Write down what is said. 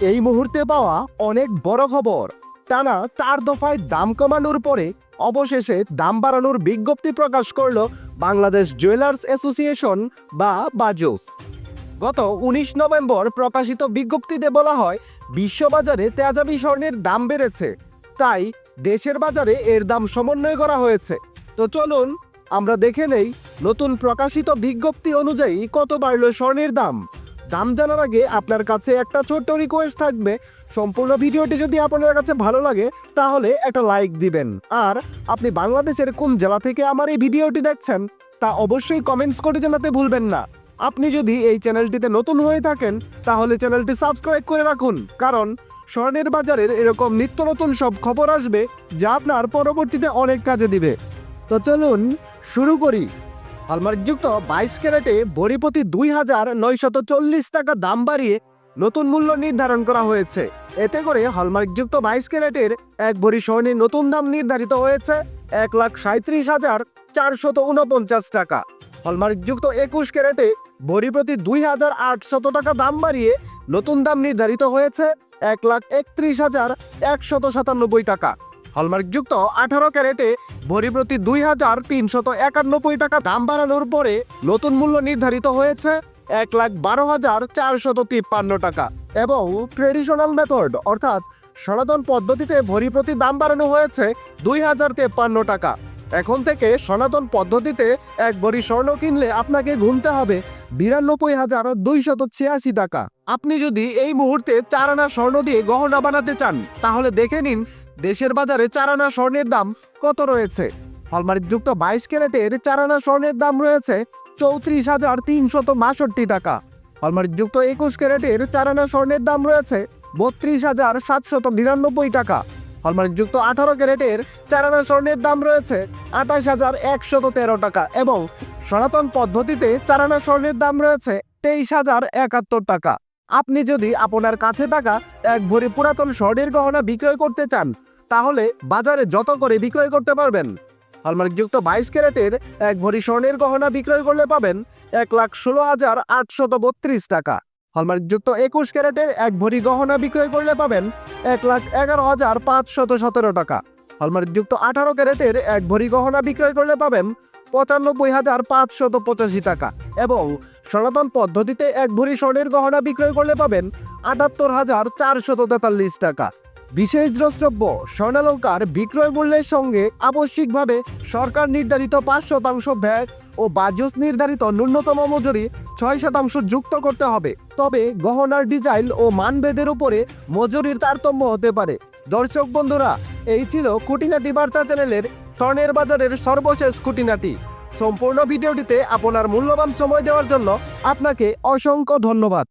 এই মুহূর্তে পাওয়া অনেক বড় খবর। টানা চার দফায় দাম কমানোর পরে অবশেষে দাম বাড়ানোর বিজ্ঞপ্তি প্রকাশ করল বাংলাদেশ জুয়েলার্স অ্যাসোসিয়েশন বা বাজোস। গত উনিশ নভেম্বর প্রকাশিত বিজ্ঞপ্তিতে বলা হয়, বিশ্ববাজারে তেজাবি স্বর্ণের দাম বেড়েছে। তাই দেশের বাজারে এর দাম সমন্বয় করা হয়েছে। তো চলুন আমরা দেখে নেই নতুন প্রকাশিত বিজ্ঞপ্তি অনুযায়ী কত বাড়ল স্বর্ণের দাম। দাম জানার আগে আপনার কাছে একটা ছোট্ট রিকোয়েস্ট থাকবে। সম্পূর্ণ ভিডিওটি যদি আপনার কাছে ভালো লাগে, তাহলে একটা লাইক দিবেন। আর আপনি বাংলাদেশের কোন জেলা থেকে আমার এই ভিডিওটি দেখছেন, তা অবশ্যই কমেন্টস করে জানাতে ভুলবেন না। আপনি যদি এই চ্যানেলটিতে নতুন হয়ে থাকেন, তাহলে চ্যানেলটি সাবস্ক্রাইব করে রাখুন। কারণ স্বর্ণের বাজারের এরকম নিত্য নতুন সব খবর আসবে, যা আপনার পরবর্তীতে অনেক কাজে দিবে। তো চলুন শুরু করি। হলমার্কযুক্ত বাইশ ক্যারেটে বড়িপতি দুই হাজার নয়শত চল্লিশ টাকা দাম বাড়িয়ে নতুন মূল্য নির্ধারণ করা হয়েছে। এতে করে হলমার্কযুক্ত বাইশ ক্যারেটের এক ভরি স্বর্ণের নতুন দাম নির্ধারিত হয়েছে এক লাখ সাঁত্রিশ হাজার চারশত উনপঞ্চাশ টাকা। হলমার্কযুক্ত একুশ ক্যারেটে ভরি প্রতি দুই হাজার আটশত টাকা দাম বাড়িয়ে নতুন দাম নির্ধারিত হয়েছে এক লাখ একত্রিশ হাজার একশত সাতানব্বই টাকা। হলমার্কযুক্ত আঠারো ক্যারেটে ভরি প্রতি দুই হাজার তিনশত একানব্বই টাকা দাম বাড়ানোর পরে নতুন মূল্য নির্ধারিত হয়েছে এক লাখ বারো হাজার চারশত তিপ্পান্ন টাকা। এবং ট্রেডিশনাল মেথড অর্থাৎ সনাতন পদ্ধতিতে ভরি প্রতি দাম বাড়ানো হয়েছে দুই হাজার তেপ্পান্ন টাকা। এখন থেকে সনাতন পদ্ধতিতে এক ভরি স্বর্ণ কিনলে আপনাকে গুনতে হবে বিরানব্বই হাজার দুইশত ছিয়াশি টাকা। আপনি যদি এই মুহূর্তে চার আনা স্বর্ণ দিয়ে গহনা বানাতে চান, তাহলে দেখে নিন দেশের বাজারে চার আনা স্বর্ণের দাম কত রয়েছে? হলমার্কযুক্ত বাইশ ক্যারেটের চার আনা স্বর্ণের দাম রয়েছে চৌত্রিশ হাজার তিনশত বাষট্টি টাকা। হলমার্কযুক্ত একুশ ক্যারেটের চার আনা স্বর্ণের দাম রয়েছে বত্রিশ হাজার সাতশত নিরানব্বই টাকা। হলমার্কযুক্ত আঠারো ক্যারেটের চার আনা স্বর্ণের দাম রয়েছে আঠাশ হাজার একশত তেরো টাকা এবং সনাতন পদ্ধতিতে চার আনা স্বর্ণের দাম রয়েছে তেইশ হাজার একাত্তর টাকা। আপনি যদি আপনার কাছে থাকা এক ভরি পুরাতন স্বর্ণের গহনা বিক্রয় করতে চান, তাহলে বাজারে যত করে বিক্রয় করতে পারবেন। হলমার্কযুক্ত বাইশ ক্যারেটের এক ভরি স্বর্ণের গহনা বিক্রয় করলে পাবেন এক লাখ ষোলো হাজার আটশত বত্রিশ টাকা। হলমার্কযুক্ত একুশ ক্যারেটের এক ভরি গহনা বিক্রয় করলে পাবেন এক লাখ এগারো হাজার পাঁচশত সতেরো টাকা। হলমার্কযুক্ত আঠারো ক্যারেটের এক ভরি গহনা বিক্রয় করলে পাবেন পঁচানব্বই হাজার পাঁচশত পঁচাশি টাকা এবং সনাতন পদ্ধতিতে এক ভরি স্বর্ণের গহনা বিক্রয় করলে পাবেন আটাত্তর হাজার চারশত তেতাল্লিশ টাকা। বিশেষ দ্রষ্টব্য, স্বর্ণালঙ্কার বিক্রয় মূল্যের সঙ্গে আবশ্যিকভাবে সরকার নির্ধারিত পাঁচ শতাংশ ব্যয় ও বাজস নির্ধারিত ন্যূনতম মজুরি ছয় শতাংশ যুক্ত করতে হবে। তবে গহনার ডিজাইন ও মানভেদের উপরে মজুরির তারতম্য হতে পারে। দর্শক বন্ধুরা, এই ছিল খুঁটিনাটি বার্তা চ্যানেলের স্বর্ণের বাজারের সর্বশেষ খুঁটিনাটি। সম্পূর্ণ ভিডিওটিতে আপনার মূল্যবান সময় দেওয়ার জন্য আপনাকে অসংখ্য ধন্যবাদ।